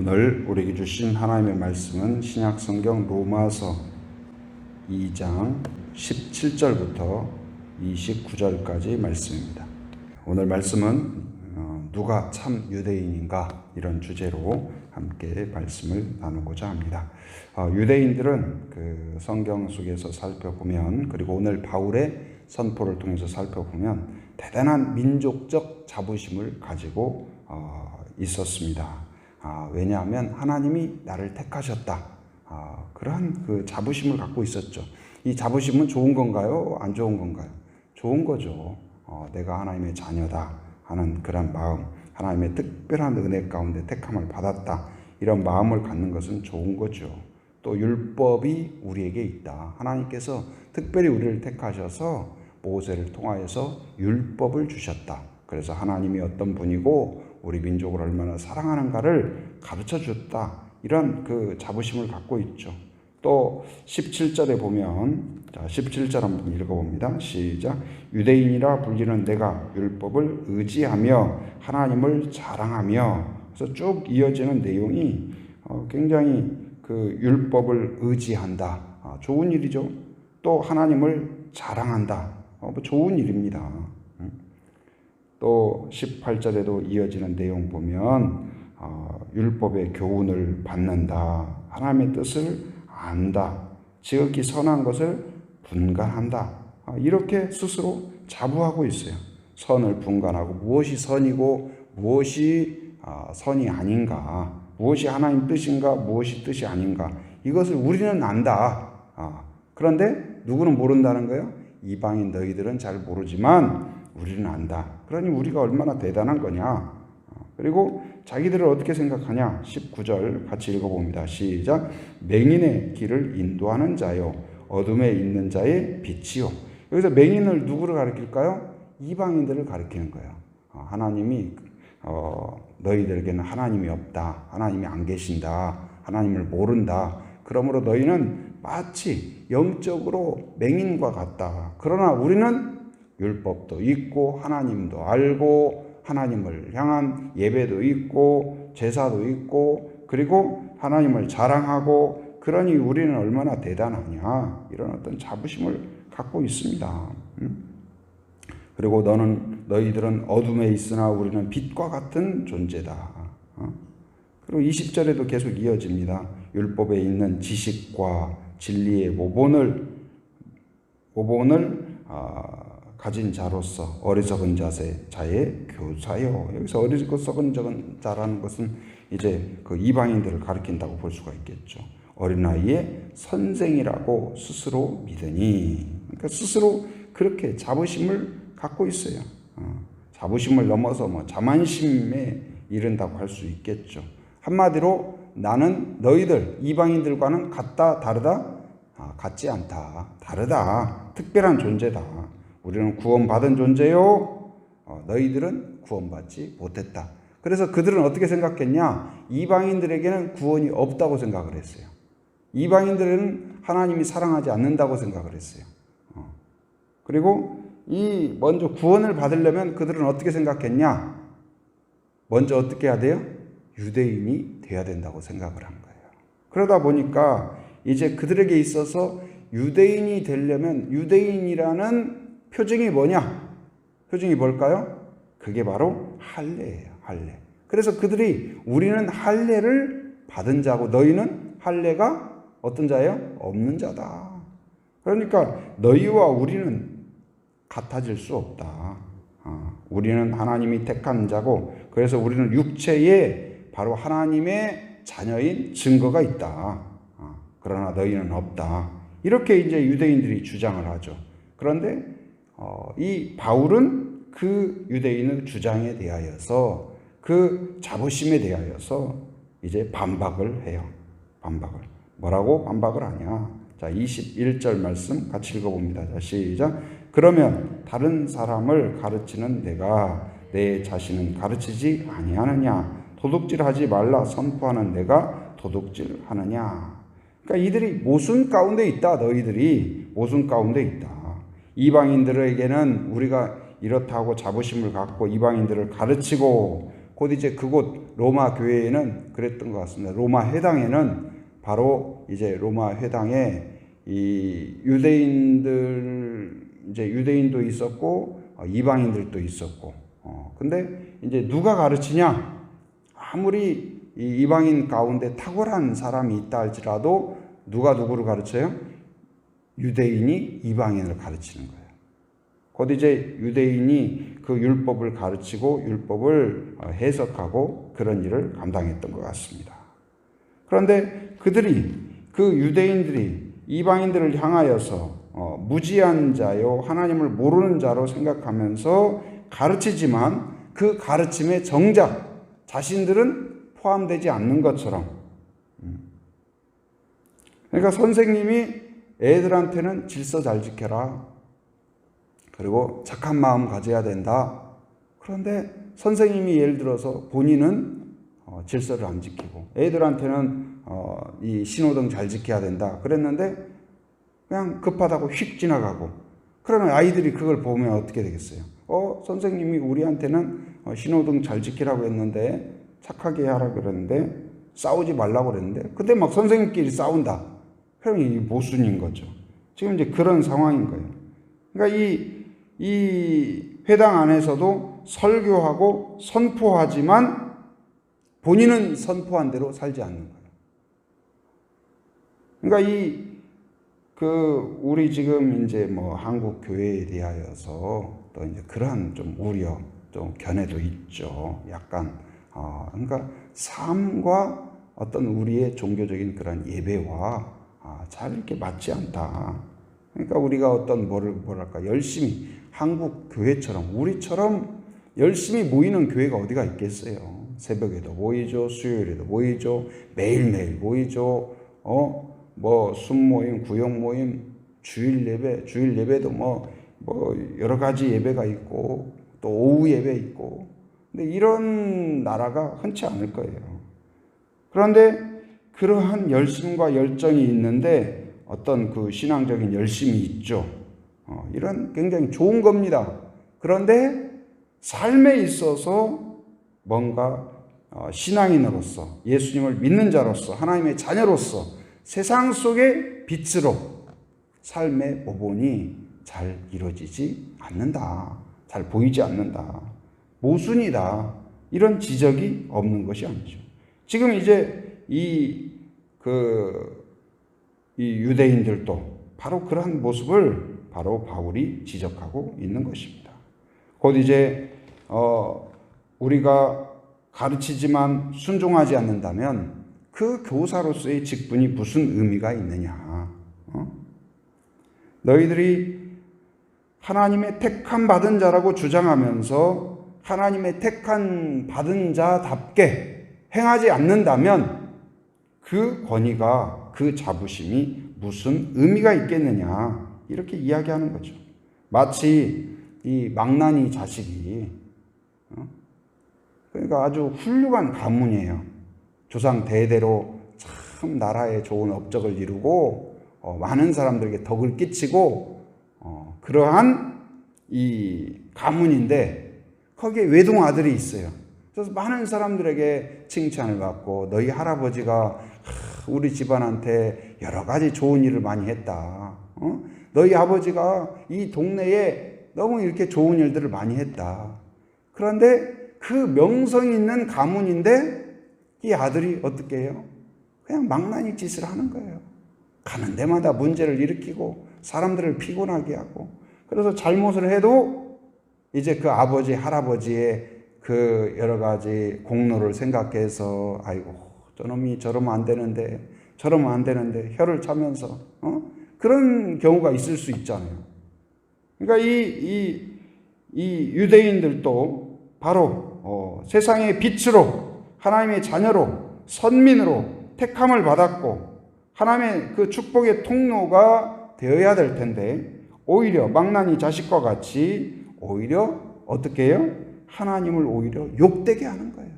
오늘 우리에게 주신 하나님의 말씀은 신약 성경 로마서 2장 17절부터 29절까지 말씀입니다. 오늘 말씀은 어, 누가 참 유대인인가 이런 주제로 함께 말씀을 나누고자 합니다. 어, 유대인들은 그 성경 속에서 살펴보면 그리고 오늘 바울의 선포를 통해서 살펴보면 대단한 민족적 자부심을 가지고 어, 있었습니다. 아, 왜냐하면 하나님이 나를 택하셨다. 아, 그러한 그 자부심을 갖고 있었죠. 이 자부심은 좋은 건가요? 안 좋은 건가요? 좋은 거죠. 어, 내가 하나님의 자녀다 하는 그런 마음, 하나님의 특별한 은혜 가운데 택함을 받았다. 이런 마음을 갖는 것은 좋은 거죠. 또 율법이 우리에게 있다. 하나님께서 특별히 우리를 택하셔서 모세를 통하여서 율법을 주셨다. 그래서 하나님이 어떤 분이고 우리 민족을 얼마나 사랑하는가를 가르쳐 줬다. 이런 그 자부심을 갖고 있죠. 또 17절에 보면 자 17절 한번 읽어봅니다. 시작. 유대인이라 불리는 내가 율법을 의지하며 하나님을 자랑하며 그래서 쭉 이어지는 내용이 어, 굉장히 그 율법을 의지한다. 아, 좋은 일이죠. 또 하나님을 자랑한다. 어, 뭐 좋은 일입니다. 또 18절에도 이어지는 내용 보면 어, 율법의 교훈을 받는다. 하나님의 뜻을 안다. 지극히 선한 것을 분간한다. 어, 이렇게 스스로 자부하고 있어요. 선을 분간하고 무엇이 선이고 무엇이 어, 선이 아닌가, 무엇이 하나님 뜻인가, 무엇이 뜻이 아닌가 이것을 우리는 안다. 어, 그런데 누구는 모른다는 거예요? 이방인 너희들은 잘 모르지만 우리는 안다. 그러니 우리가 얼마나 대단한 거냐. 그리고 자기들을 어떻게 생각하냐. 19절 같이 읽어봅니다. 시작. 맹인의 길을 인도하는 자요. 어둠에 있는 자의 빛이요. 여기서 맹인을 누구를 가리킬까요? 이방인들을 가리키는 거예요. 어, 하나님이 어, 너희들에게는 하나님이 없다. 하나님이 안 계신다. 하나님을 모른다. 그러므로 너희는 마치 영적으로 맹인과 같다. 그러나 우리는 율법도 있고 하나님도 알고 하나님을 향한 예배도 있고 제사도 있고 그리고 하나님을 자랑하고 그러니 우리는 얼마나 대단하냐 이런 어떤 자부심을 갖고 있습니다. 그리고 너는 너희들은 어둠에 있으나 우리는 빛과 같은 존재다. 어? 그리고 20절에도 계속 이어집니다. 율법에 있는 지식과 진리의 모본을 모본을 아, 가진 자로서 어리석은 자세, 자의 교사요. 여기서 어리석은 자라는 것은 이제 그 이방인들을 가리킨다고 볼 수가 있겠죠. 어린아이의 선생이라고 스스로 믿으니. 그러니까 스스로 그렇게 자부심을 갖고 있어요. 어, 자부심을 넘어서 뭐 자만심에 이른다고 할 수 있겠죠. 한마디로 나는 너희들 이방인들과는 같다 다르다 아, 같지 않다 다르다 특별한 존재다 우리는 구원받은 존재요. 어, 너희들은 구원받지 못했다. 그래서 그들은 어떻게 생각했냐? 이방인들에게는 구원이 없다고 생각을 했어요. 이방인들은 하나님이 사랑하지 않는다고 생각을 했어요. 어. 그리고 이 먼저 구원을 받으려면 그들은 어떻게 생각했냐? 먼저 어떻게 해야 돼요? 유대인이 돼야 된다고 생각을 한 거예요. 그러다 보니까 이제 그들에게 있어서 유대인이 되려면 유대인이라는 표징이 뭐냐? 표징이 뭘까요? 그게 바로 할례예요. 할례. 그래서 그들이 우리는 할례를 받은 자고 너희는 할례가 어떤 자예요? 없는 자다. 그러니까 너희와 우리는 같아질 수 없다. 아, 우리는 하나님이 택한 자고 그래서 우리는 육체에 바로 하나님의 자녀인 증거가 있다. 아, 그러나 너희는 없다. 이렇게 이제 유대인들이 주장을 하죠. 그런데 어, 이 바울은 그 유대인의 주장에 대하여서 그 자부심에 대하여서 이제 반박을 해요. 반박을. 뭐라고 반박을 하냐? 자, 21절 말씀 같이 읽어봅니다. 자, 시작. 그러면 다른 사람을 가르치는 내가 내 자신은 가르치지 아니하느냐? 도둑질하지 말라 선포하는 내가 도둑질하느냐? 그러니까 이들이 모순 가운데 있다. 너희들이 모순 가운데 있다. 이방인들에게는 우리가 이렇다고 자부심을 갖고 이방인들을 가르치고 곧 이제 그곳 로마 교회에는 그랬던 것 같습니다. 로마 회당에는 바로 이제 로마 회당에 이 유대인들 이제 유대인도 있었고 어, 이방인들도 있었고 어 근데 이제 누가 가르치냐 아무리 이 이방인 가운데 탁월한 사람이 있다 할지라도 누가 누구를 가르쳐요? 유대인이 이방인을 가르치는 거예요. 곧 이제 유대인이 그 율법을 가르치고 율법을 어, 해석하고 그런 일을 감당했던 것 같습니다. 그런데 그들이 그 유대인들이 이방인들을 향하여서 어, 무지한 자요 하나님을 모르는 자로 생각하면서 가르치지만 그 가르침에 정작 자신들은 포함되지 않는 것처럼 음. 그러니까 선생님이 애들한테는 질서 잘 지켜라. 그리고 착한 마음 가져야 된다. 그런데 선생님이 예를 들어서 본인은 어, 질서를 안 지키고 애들한테는 어, 이 신호등 잘 지켜야 된다. 그랬는데 그냥 급하다고 휙 지나가고 그러면 아이들이 그걸 보면 어떻게 되겠어요? 어 선생님이 우리한테는 어, 신호등 잘 지키라고 했는데 착하게 하라 그랬는데 싸우지 말라고 그랬는데 근데 막 선생님끼리 싸운다. 그럼 이 모순인 거죠. 지금 이제 그런 상황인 거예요. 그러니까 이, 이 회당 안에서도 설교하고 선포하지만 본인은 선포한 대로 살지 않는 거예요. 그러니까 이, 그, 우리 지금 이제 뭐 한국 교회에 대하여서 또 이제 그러한 좀 우려, 좀 견해도 있죠. 약간, 어, 그러니까 삶과 어떤 우리의 종교적인 그런 예배와 아, 잘 이렇게 맞지 않다. 그러니까 우리가 어떤 뭐를 뭐랄까 열심히 한국 교회처럼 우리처럼 열심히 모이는 교회가 어디가 있겠어요. 새벽에도 모이죠, 수요일에도 모이죠, 매일매일 모이죠. 어, 뭐 순모임, 구역 모임, 주일 예배, 주일 예배도 뭐, 뭐 여러 가지 예배가 있고 또 오후 예배 있고. 근데 이런 나라가 흔치 않을 거예요. 그런데 그러한 열심과 열정이 있는데 어떤 그 신앙적인 열심이 있죠. 어, 이런 굉장히 좋은 겁니다. 그런데 삶에 있어서 뭔가 어, 신앙인으로서 예수님을 믿는 자로서 하나님의 자녀로서 세상 속의 빛으로 삶의 모본이 잘 이루어지지 않는다. 잘 보이지 않는다. 모순이다. 이런 지적이 없는 것이 아니죠. 지금 이제 이, 그, 이 유대인들도 바로 그러한 모습을 바로 바울이 지적하고 있는 것입니다. 곧 이제, 어, 우리가 가르치지만 순종하지 않는다면 그 교사로서의 직분이 무슨 의미가 있느냐. 어? 너희들이 하나님의 택함 받은 자라고 주장하면서 하나님의 택한 받은 자답게 행하지 않는다면 그 권위가 그 자부심이 무슨 의미가 있겠느냐 이렇게 이야기하는 거죠. 마치 이 망나니 자식이 어? 그러니까 아주 훌륭한 가문이에요. 조상 대대로 참 나라에 좋은 업적을 이루고 어, 많은 사람들에게 덕을 끼치고 어, 그러한 이 가문인데 거기에 외동 아들이 있어요. 그래서 많은 사람들에게 칭찬을 받고 너희 할아버지가 우리 집안한테 여러 가지 좋은 일을 많이 했다. 어? 너희 아버지가 이 동네에 너무 이렇게 좋은 일들을 많이 했다. 그런데 그 명성 있는 가문인데 이 아들이 어떻게 해요? 그냥 망나니 짓을 하는 거예요. 가는 데마다 문제를 일으키고 사람들을 피곤하게 하고 그래서 잘못을 해도 이제 그 아버지 할아버지의 그 여러 가지 공로를 생각해서 아이고 저놈이 저러면 안 되는데 저러면 안 되는데 혀를 차면서 어? 그런 경우가 있을 수 있잖아요. 그러니까 이, 이, 이 유대인들도 바로 어, 세상의 빛으로 하나님의 자녀로 선민으로 택함을 받았고 하나님의 그 축복의 통로가 되어야 될 텐데 오히려 망나니 자식과 같이 오히려 어떻게 해요? 하나님을 오히려 욕되게 하는 거예요.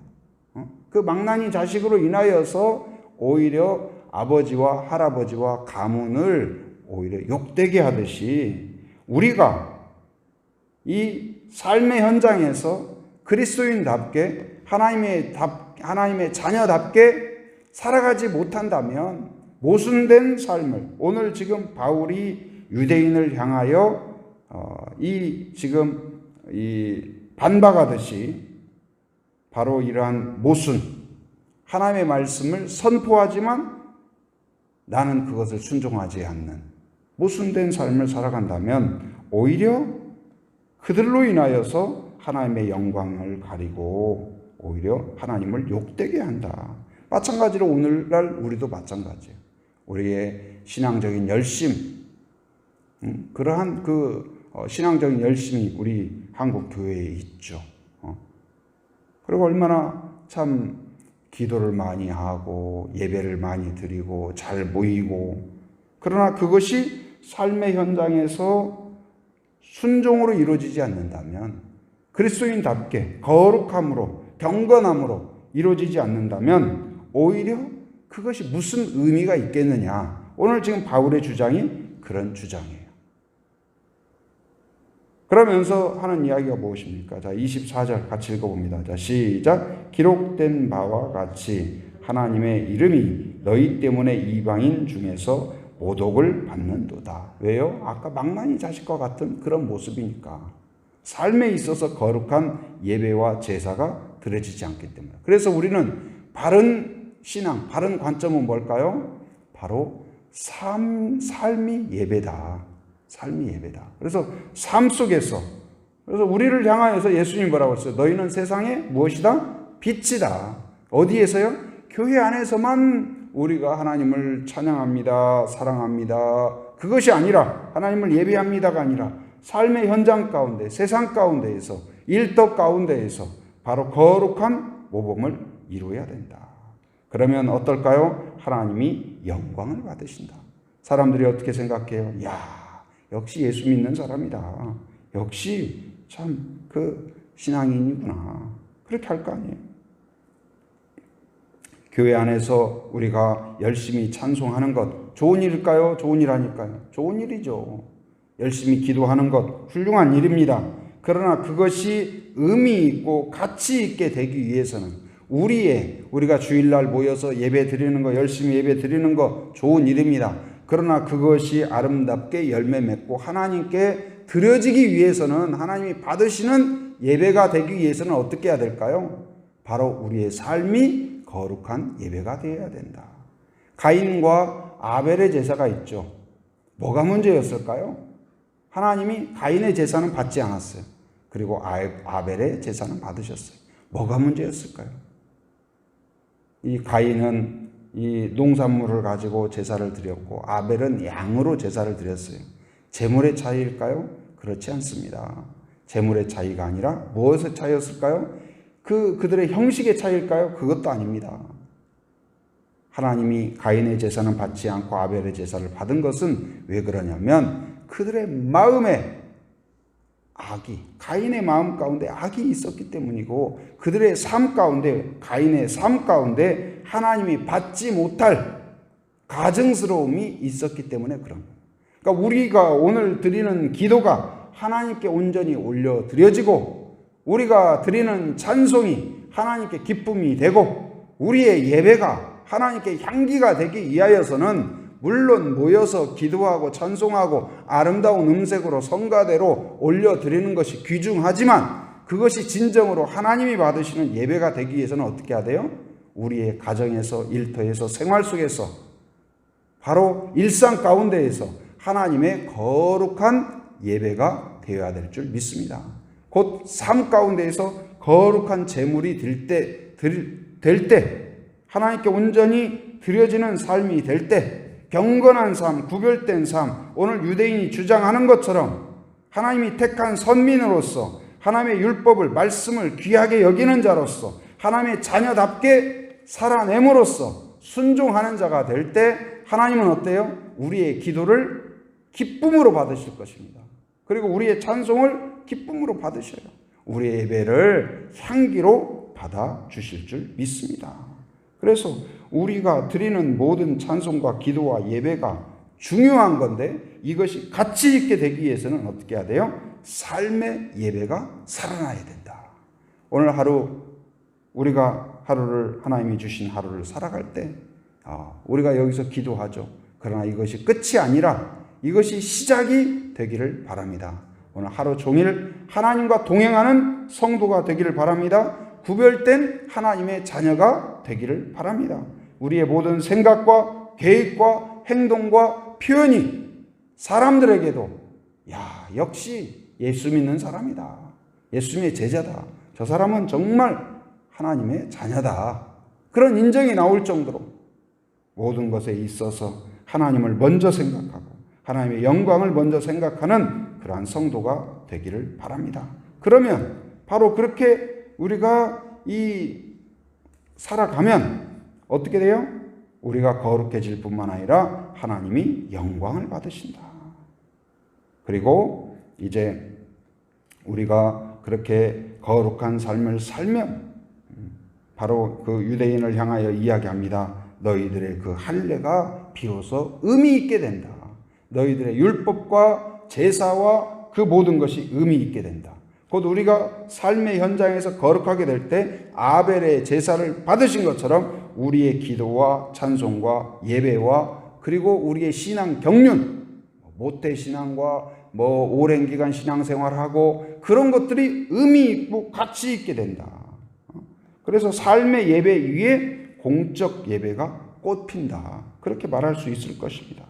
어? 그 망나니 자식으로 인하여서 오히려 아버지와 할아버지와 가문을 오히려 욕되게 하듯이 우리가 이 삶의 현장에서 그리스도인답게 하나님의 답, 하나님의 자녀답게 살아가지 못한다면 모순된 삶을 오늘 지금 바울이 유대인을 향하여 어, 이 지금 이 반박하듯이 바로 이러한 모순 하나님의 말씀을 선포하지만 나는 그것을 순종하지 않는 모순된 삶을 살아간다면 오히려 그들로 인하여서 하나님의 영광을 가리고 오히려 하나님을 욕되게 한다. 마찬가지로 오늘날 우리도 마찬가지예요. 우리의 신앙적인 열심, 음, 그러한 그 어, 신앙적인 열심이 우리 한국 교회에 있죠. 어. 그리고 얼마나 참 기도를 많이 하고 예배를 많이 드리고 잘 모이고 그러나 그것이 삶의 현장에서 순종으로 이루어지지 않는다면 그리스도인답게 거룩함으로 경건함으로 이루어지지 않는다면 오히려 그것이 무슨 의미가 있겠느냐. 오늘 지금 바울의 주장이 그런 주장이에요. 그러면서 하는 이야기가 무엇입니까? 자, 24절 같이 읽어봅니다. 자, 시작. 기록된 바와 같이 하나님의 이름이 너희 때문에 이방인 중에서 모독을 받는도다. 왜요? 아까 망나니 자식과 같은 그런 모습이니까. 삶에 있어서 거룩한 예배와 제사가 드려지지 않기 때문에. 그래서 우리는 바른 신앙, 바른 관점은 뭘까요? 바로 삶, 삶이 예배다. 삶이 예배다. 그래서 삶 속에서 그래서 우리를 향하여서 예수님이 뭐라고 했어요? 너희는 세상에 무엇이다? 빛이다. 어디에서요? 교회 안에서만 우리가 하나님을 찬양합니다. 사랑합니다. 그것이 아니라 하나님을 예배합니다가 아니라 삶의 현장 가운데 세상 가운데에서 일터 가운데에서 바로 거룩한 모범을 이루어야 된다. 그러면 어떨까요? 하나님이 영광을 받으신다. 사람들이 어떻게 생각해요? 야, 역시 예수 믿는 사람이다. 역시 참 그 신앙인이구나. 그렇게 할 거 아니에요. 교회 안에서 우리가 열심히 찬송하는 것 좋은 일일까요? 좋은 일 아닐까요? 좋은 일이죠. 열심히 기도하는 것 훌륭한 일입니다. 그러나 그것이 의미 있고 가치 있게 되기 위해서는 우리의 우리가 주일날 모여서 예배 드리는 거 열심히 예배 드리는 거 좋은 일입니다. 그러나 그것이 아름답게 열매 맺고 하나님께 드려지기 위해서는 하나님이 받으시는 예배가 되기 위해서는 어떻게 해야 될까요? 바로 우리의 삶이 거룩한 예배가 되어야 된다. 가인과 아벨의 제사가 있죠. 뭐가 문제였을까요? 하나님이 가인의 제사는 받지 않았어요. 그리고 아벨의 제사는 받으셨어요. 뭐가 문제였을까요? 이 가인은 이 농산물을 가지고 제사를 드렸고 아벨은 양으로 제사를 드렸어요. 재물의 차이일까요? 그렇지 않습니다. 재물의 차이가 아니라 무엇의 차이였을까요? 그 그들의 형식의 차이일까요? 그것도 아닙니다. 하나님이 가인의 제사는 받지 않고 아벨의 제사를 받은 것은 왜 그러냐면 그들의 마음에 악이 가인의 마음 가운데 악이 있었기 때문이고 그들의 삶 가운데 가인의 삶 가운데 하나님이 받지 못할 가증스러움이 있었기 때문에 그런. 그러니까 우리가 오늘 드리는 기도가 하나님께 온전히 올려 드려지고 우리가 드리는 찬송이 하나님께 기쁨이 되고 우리의 예배가 하나님께 향기가 되기 위하여서는 물론 모여서 기도하고 찬송하고 아름다운 음색으로 성가대로 올려 드리는 것이 귀중하지만 그것이 진정으로 하나님이 받으시는 예배가 되기 위해서는 어떻게 해야 돼요? 우리의 가정에서 일터에서 생활 속에서 바로 일상 가운데에서 하나님의 거룩한 예배가 되어야 될 줄 믿습니다. 곧 삶 가운데에서 거룩한 재물이 될 때, 될 때, 하나님께 온전히 드려지는 삶이 될 때, 경건한 삶, 구별된 삶, 오늘 유대인이 주장하는 것처럼 하나님이 택한 선민으로서 하나님의 율법을, 말씀을 귀하게 여기는 자로서 하나님의 자녀답게 살아냄으로써 순종하는 자가 될 때 하나님은 어때요? 우리의 기도를 기쁨으로 받으실 것입니다. 그리고 우리의 찬송을 기쁨으로 받으셔요. 우리의 예배를 향기로 받아 주실 줄 믿습니다. 그래서 우리가 드리는 모든 찬송과 기도와 예배가 중요한 건데 이것이 가치 있게 되기 위해서는 어떻게 해야 돼요? 삶의 예배가 살아나야 된다. 오늘 하루 우리가 하루를 하나님이 주신 하루를 살아갈 때 아, 우리가 여기서 기도하죠. 그러나 이것이 끝이 아니라 이것이 시작이 되기를 바랍니다. 오늘 하루 종일 하나님과 동행하는 성도가 되기를 바랍니다. 구별된 하나님의 자녀가 되기를 바랍니다. 우리의 모든 생각과 계획과 행동과 표현이 사람들에게도 야, 역시 예수 믿는 사람이다. 예수님의 제자다. 저 사람은 정말 하나님의 자녀다. 그런 인정이 나올 정도로 모든 것에 있어서 하나님을 먼저 생각하고 하나님의 영광을 먼저 생각하는 그러한 성도가 되기를 바랍니다. 그러면 바로 그렇게 우리가 이 살아가면 어떻게 돼요? 우리가 거룩해질 뿐만 아니라 하나님이 영광을 받으신다. 그리고 이제 우리가 그렇게 거룩한 삶을 살면 바로 그 유대인을 향하여 이야기합니다. 너희들의 그 할례가 비로소 의미 있게 된다. 너희들의 율법과 제사와 그 모든 것이 의미 있게 된다. 곧 우리가 삶의 현장에서 거룩하게 될 때 아벨의 제사를 받으신 것처럼 우리의 기도와 찬송과 예배와 그리고 우리의 신앙 경륜, 모태 신앙과 뭐 오랜 기간 신앙생활하고 그런 것들이 의미 있고 가치 있게 된다. 그래서 삶의 예배 위에 공적 예배가 꽃핀다. 그렇게 말할 수 있을 것입니다.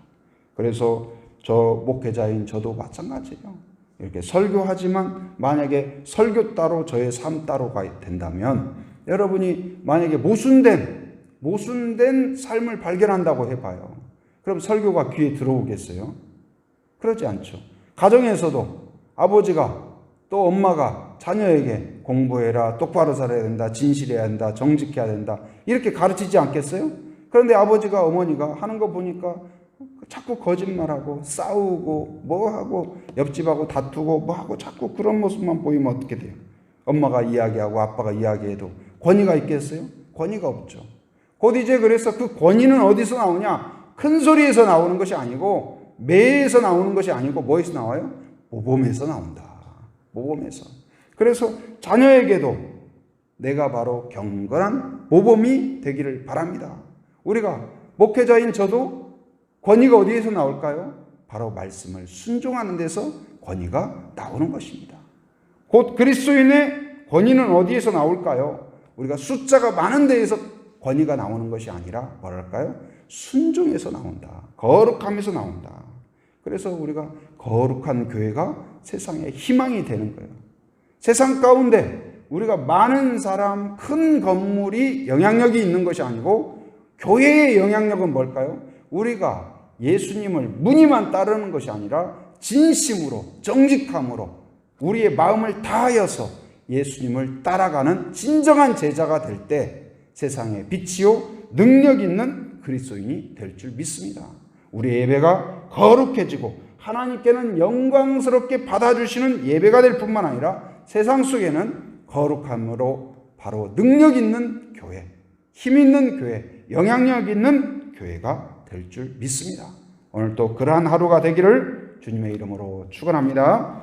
그래서 저 목회자인 저도 마찬가지예요. 이렇게 설교하지만 만약에 설교 따로 저의 삶 따로가 된다면 여러분이 만약에 모순된 모순된 삶을 발견한다고 해봐요. 그럼 설교가 귀에 들어오겠어요? 그러지 않죠. 가정에서도 아버지가 또 엄마가 자녀에게 공부해라, 똑바로 살아야 된다, 진실해야 된다, 정직해야 된다 이렇게 가르치지 않겠어요? 그런데 아버지가 어머니가 하는 거 보니까 자꾸 거짓말하고 싸우고 뭐하고 옆집하고 다투고 뭐하고 자꾸 그런 모습만 보이면 어떻게 돼요? 엄마가 이야기하고 아빠가 이야기해도 권위가 있겠어요? 권위가 없죠. 곧 이제 그래서 그 권위는 어디서 나오냐? 큰 소리에서 나오는 것이 아니고 매에서 나오는 것이 아니고 뭐에서 나와요? 모범에서 나온다. 모범에서. 그래서 자녀에게도 내가 바로 경건한 모범이 되기를 바랍니다. 우리가 목회자인 저도 권위가 어디에서 나올까요? 바로 말씀을 순종하는 데서 권위가 나오는 것입니다. 곧 그리스도인의 권위는 어디에서 나올까요? 우리가 숫자가 많은 데에서 권위가 나오는 것이 아니라 뭐랄까요? 순종에서 나온다. 거룩함에서 나온다. 그래서 우리가 거룩한 교회가 세상의 희망이 되는 거예요. 세상 가운데 우리가 많은 사람, 큰 건물이 영향력이 있는 것이 아니고 교회의 영향력은 뭘까요? 우리가 예수님을 무늬만 따르는 것이 아니라 진심으로, 정직함으로 우리의 마음을 다하여서 예수님을 따라가는 진정한 제자가 될 때 세상에 빛이요 능력 있는 그리스도인이 될 줄 믿습니다. 우리의 예배가 거룩해지고 하나님께는 영광스럽게 받아주시는 예배가 될 뿐만 아니라 세상 속에는 거룩함으로 바로 능력 있는 교회, 힘 있는 교회, 영향력 있는 교회가 될 줄 믿습니다. 오늘 또 그러한 하루가 되기를 주님의 이름으로 축원합니다.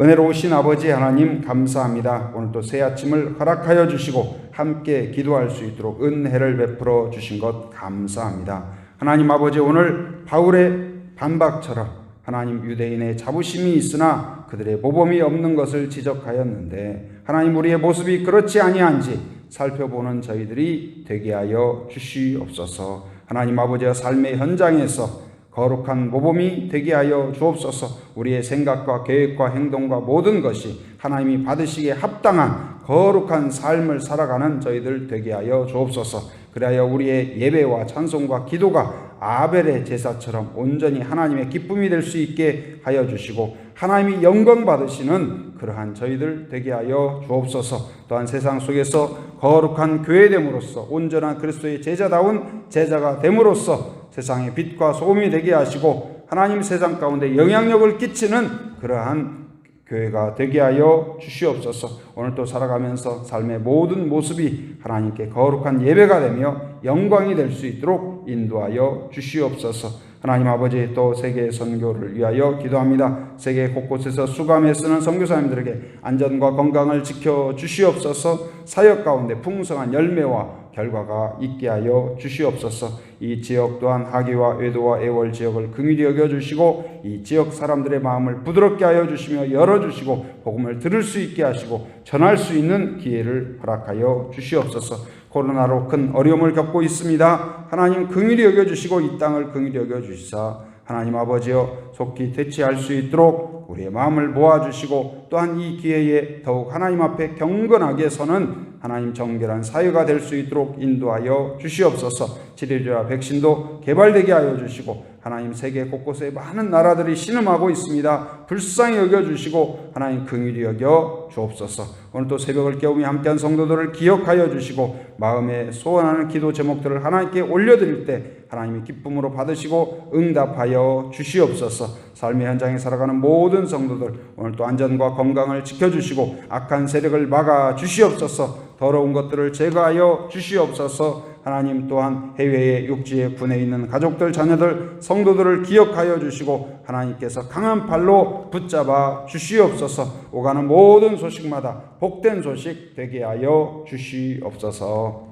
은혜로우신 아버지 하나님 감사합니다. 오늘 또새 아침을 허락하여 주시고 함께 기도할 수 있도록 은혜를 베풀어 주신 것 감사합니다. 하나님 아버지 오늘 바울의 반박처럼 하나님 유대인의 자부심이 있으나 그들의 모범이 없는 것을 지적하였는데 하나님 우리의 모습이 그렇지 아니한지 살펴보는 저희들이 되게 하여 주시옵소서. 하나님 아버지의 삶의 현장에서 거룩한 모범이 되게 하여 주옵소서. 우리의 생각과 계획과 행동과 모든 것이 하나님이 받으시기에 합당한 거룩한 삶을 살아가는 저희들 되게 하여 주옵소서. 그리하여 우리의 예배와 찬송과 기도가 아벨의 제사처럼 온전히 하나님의 기쁨이 될 수 있게 하여 주시고 하나님이 영광 받으시는 그러한 저희들 되게 하여 주옵소서. 또한 세상 속에서 거룩한 교회됨으로써 온전한 그리스도의 제자다운 제자가 됨으로써 세상의 빛과 소금이 되게 하시고 하나님 세상 가운데 영향력을 끼치는 그러한 교회가 되게 하여 주시옵소서. 오늘 또 살아가면서 삶의 모든 모습이 하나님께 거룩한 예배가 되며 영광이 될 수 있도록 인도하여 주시옵소서. 하나님 아버지 또 세계 선교를 위하여 기도합니다. 세계 곳곳에서 수감에 쓰는 선교사님들에게 안전과 건강을 지켜 주시옵소서. 사역 가운데 풍성한 열매와 결과가 있게 하여 주시옵소서. 이 지역 또한 하기와 외도와 애월 지역을 긍휼히 여겨 주시고 이 지역 사람들의 마음을 부드럽게 하여 주시며 열어 주시고 복음을 들을 수 있게 하시고 전할 수 있는 기회를 허락하여 주시옵소서. 코로나로 큰 어려움을 겪고 있습니다. 하나님 긍휼히 여겨 주시고 이 땅을 긍휼히 여겨 주시사 하나님 아버지여 속히 대치할 수 있도록 우리의 마음을 모아 주시고 또한 이 기회에 더욱 하나님 앞에 경건하게 서는 하나님 정결한 사회가 될 수 있도록 인도하여 주시옵소서. 치료제와 백신도 개발되게 하여 주시고 하나님 세계 곳곳에 많은 나라들이 신음하고 있습니다. 불쌍히 여겨 주시고 하나님 긍휼히 여겨 주옵소서. 오늘 또 새벽을 깨우며 함께한 성도들을 기억하여 주시고 마음에 소원하는 기도 제목들을 하나님께 올려드릴 때 하나님이 기쁨으로 받으시고 응답하여 주시옵소서. 삶의 현장에 살아가는 모든 성도들 오늘 또 안전과 건강을 지켜주시고 악한 세력을 막아 주시옵소서. 더러운 것들을 제거하여 주시옵소서. 하나님 또한 해외의 육지의 군에 있는 가족들, 자녀들, 성도들을 기억하여 주시고 하나님께서 강한 팔로 붙잡아 주시옵소서. 오가는 모든 소식마다 복된 소식 되게 하여 주시옵소서.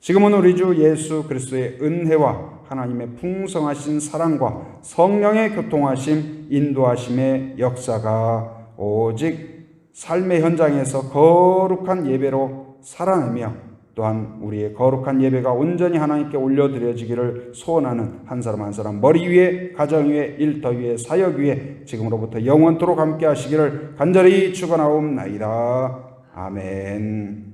지금은 우리 주 예수 그리스도의 은혜와 하나님의 풍성하신 사랑과 성령의 교통하심, 인도하심의 역사가 오직 삶의 현장에서 거룩한 예배로 살아내며 또한 우리의 거룩한 예배가 온전히 하나님께 올려드려지기를 소원하는 한 사람 한 사람 머리 위에 가정 위에 일터 위에 사역 위에 지금으로부터 영원토록 함께 하시기를 간절히 축원하옵나이다. 아멘.